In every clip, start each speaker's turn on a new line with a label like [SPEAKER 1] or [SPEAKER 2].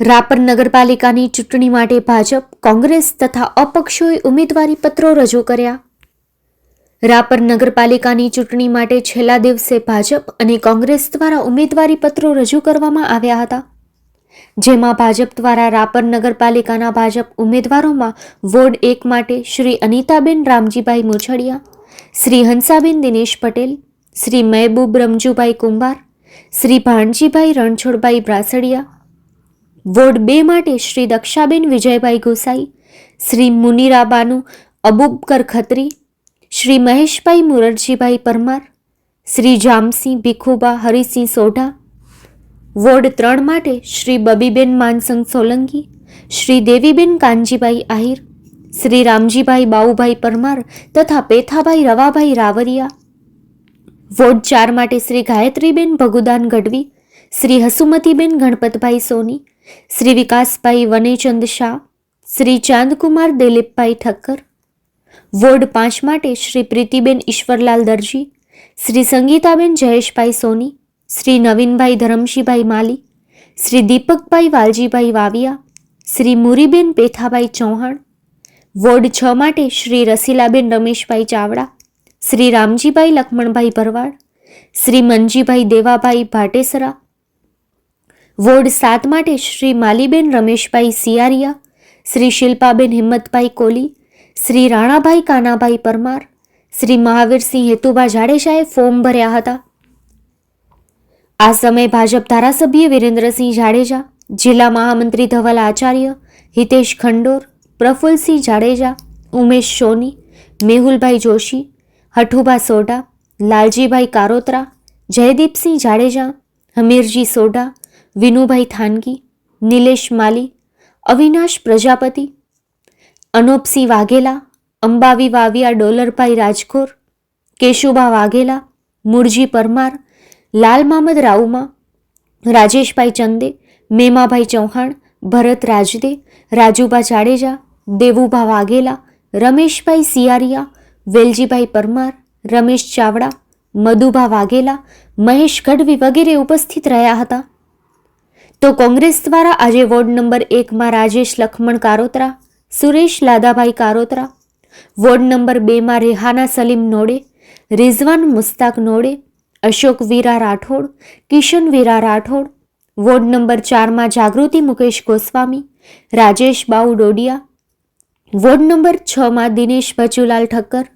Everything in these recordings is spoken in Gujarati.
[SPEAKER 1] રાપર નગરપાલિકાની ચૂંટણી માટે ભાજપ, કોંગ્રેસ તથા અપક્ષોએ ઉમેદવારી પત્રો રજૂ કર્યા. રાપર નગરપાલિકાની ચૂંટણી માટે છેલ્લા દિવસે ભાજપ અને કોંગ્રેસ દ્વારા ઉમેદવારી પત્રો રજૂ કરવામાં આવ્યા હતા. જેમાં ભાજપ દ્વારા રાપર નગરપાલિકાના ભાજપ ઉમેદવારોમાં વોર્ડ એક માટે શ્રી અનિતાબેન રામજીભાઈ મુછડિયા, શ્રી હંસાબેન દિનેશ પટેલ, શ્રી મહેબૂબ રમજુભાઈ કુંભાર, શ્રી ભાણજીભાઈ રણછોડભાઈ બ્રાસડિયા વોર્ડ બે માટે શ્રી દક્ષાબેન વિજયભાઈ ગોસાઈ, શ્રી મુનિરાબાનુ અબુબકર ખત્રી, શ્રી મહેશભાઈ મુરરજીભાઈ પરમાર, શ્રી જામસિંહ ભીખુબા હરિસિંહ સોઢા, વોર્ડ ત્રણ માટે શ્રી બબીબેન માનસંગ સોલંકી, શ્રી દેવીબેન કાનજીભાઈ આહિર, શ્રી રામજીભાઈ બાઉભાઈ પરમાર તથા પેથાભાઈ રવાભાઈ રાવરિયા. વોર્ડ ચાર માટે શ્રી ગાયત્રીબેન ભગુદાન ગઢવી, શ્રી હસુમતીબેન ગણપતભાઈ સોની શ્રી વિકાસભાઈ વનેચંદ શાહ, શ્રી ચાંદકુમાર દિલીપભાઈ ઠક્કર, વોર્ડ પાંચ માટે શ્રી પ્રીતિબેન ઈશ્વરલાલ દરજી, શ્રી સંગીતાબેન જયેશભાઈ સોની, શ્રી નવીનભાઈ ધરમશીભાઈ માલી, શ્રી દીપકભાઈ વાલજીભાઈ વાવિયા, શ્રી મુરીબેન પેથાભાઈ ચૌહાણ, વોર્ડ છ માટે શ્રી રસીલાબેન રમેશભાઈ ચાવડા, શ્રી રામજીભાઈ લક્ષ્મણભાઈ ભરવાડ, શ્રી મનજીભાઈ દેવાભાઈ ભાટેસરા વોર્ડ સાત માટે શ્રી માલીબેન રમેશભાઈ સિયારિયા, શ્રી શિલ્પાબેન હિંમતભાઈ કોલી, શ્રી રાણાભાઈ કાનાભાઈ પરમાર, શ્રી મહાવીરસિંહ હેતુભા જાડેજાએ ફોર્મ ભર્યા હતા. આ સમયે ભાજપ ધારાસભ્ય વિરેન્દ્રસિંહ જાડેજા, જિલ્લા મહામંત્રી ધવલ આચાર્ય, હિતેશ ખંડોર, પ્રફુલસિંહ જાડેજા, ઉમેશ સોની, મેહુલભાઈ જોશી, હઠુભા સોઢા, લાલજીભાઈ કારોત્રા, જયદીપસિંહ જાડેજા, હમીરજી સોઢા વિનુભાઈ થાનકી નિલેશ માલી, અવિનાશ પ્રજાપતિ અનોપસિંહ વાઘેલા, અંબાવી વાવિયા ડોલરભાઈ રાજકોર કેશુભા વાઘેલા, મુરજી પરમાર, લાલ મામદ રાઉમા, રાજેશભાઈ ચંદે, મેમાભાઈ ચૌહાણ, ભરત રાજદે, રાજુભા જાડેજા, દેવુભા વાઘેલા, રમેશભાઈ સિયારિયા, વેલજીભાઈ પરમાર, રમેશ ચાવડા, મધુભા વાઘેલા, મહેશ ગઢવી વગેરે ઉપસ્થિત રહ્યા હતા. તો કોંગ્રેસ દ્વારા આજે વોર્ડ નંબર એકમાં રાજેશ લખમણ કારોત્રા, સુરેશ લાદાભાઈ કારોત્રા, વોર્ડ નંબર બેમાં રેહાના સલીમ નોડે, રિઝવાન મુસ્તાક નોડે, અશોક વીરા રાઠોડ, કિશન વીરા રાઠોડ, વોર્ડ નંબર ચારમાં જાગૃતિ મુકેશ ગોસ્વામી, રાજેશ બાઉ ડોડિયા, વોર્ડ નંબર છમાં દિનેશ ભચુલાલ ઠક્કર,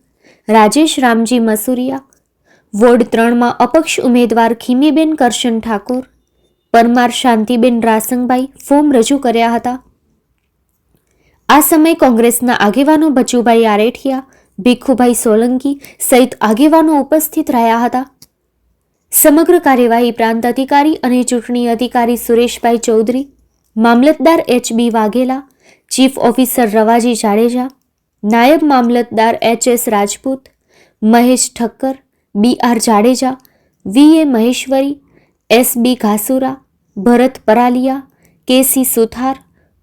[SPEAKER 1] રાજેશ રામજી મસુરિયા, વોર્ડ ત્રણમાં અપક્ષ ઉમેદવાર ખીમીબેન કરશન ઠાકોર પરમાર શાંતિબેન રાસંગભાઈ ફોર્મ રજૂ કર્યા હતા. આ સમયે કોંગ્રેસના આગેવાનો બચુભાઈ આરેઠિયા, ભીખુભાઈ સોલંકી સહિત આગેવાનો ઉપસ્થિત રહ્યા હતા. સમગ્ર કાર્યવાહી પ્રાંત અધિકારી અને ચૂંટણી અધિકારી સુરેશભાઈ ચૌધરી, મામલતદાર H B Vaghela, chief officer Ravaji Jadeja, નાયબ મામલતદાર H S Rajput, Mahesh Thakkar, B R Jadeja, V A Maheshwari S B Ghasura, Bharat Paraliya KC Suthar,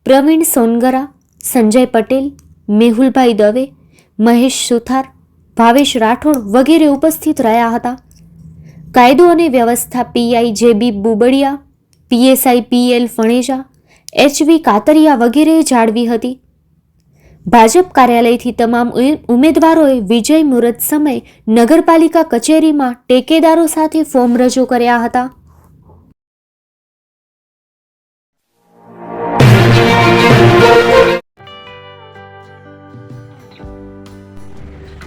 [SPEAKER 1] Pravin Songara, Sanjay Patel, Mehulbhai Dave, Mahesh Suthar, Bhavesh Rathod વગેરે ઉપસ્થિત રહ્યા હતા. કાયદો અને વ્યવસ્થા PI J B Bubadiya PSI PL Phaneja HV Katariya વગેરે જાળવી હતી. ભાજપ કાર્યાલયથી તમામ ઉમેદવારોએ વિજય મુહૂર્ત સમયે નગરપાલિકા કચેરીમાં ટેકેદારો સાથે ફોર્મ રજૂ કર્યા હતા.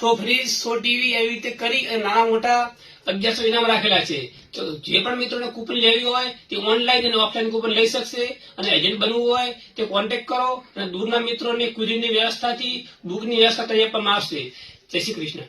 [SPEAKER 2] સો ફ્રીજ સો ટીવી એવી રીતે કરી અને નાના મોટા અગિયારસો ઇનામ રાખેલા છે. તો જે પણ મિત્રોને કૂપન લેવી હોય, તે ઓનલાઈન અને ઓફલાઈન કૂપન લઈ શકશે અને એજન્ટ બનવું હોય, તે કોન્ટેક્ટ કરો અને દૂરના મિત્રોને કુરિયરની વ્યવસ્થાથી બુકની વ્યવસ્થા કરી આપવામાં આવશે. જય શ્રી કૃષ્ણ.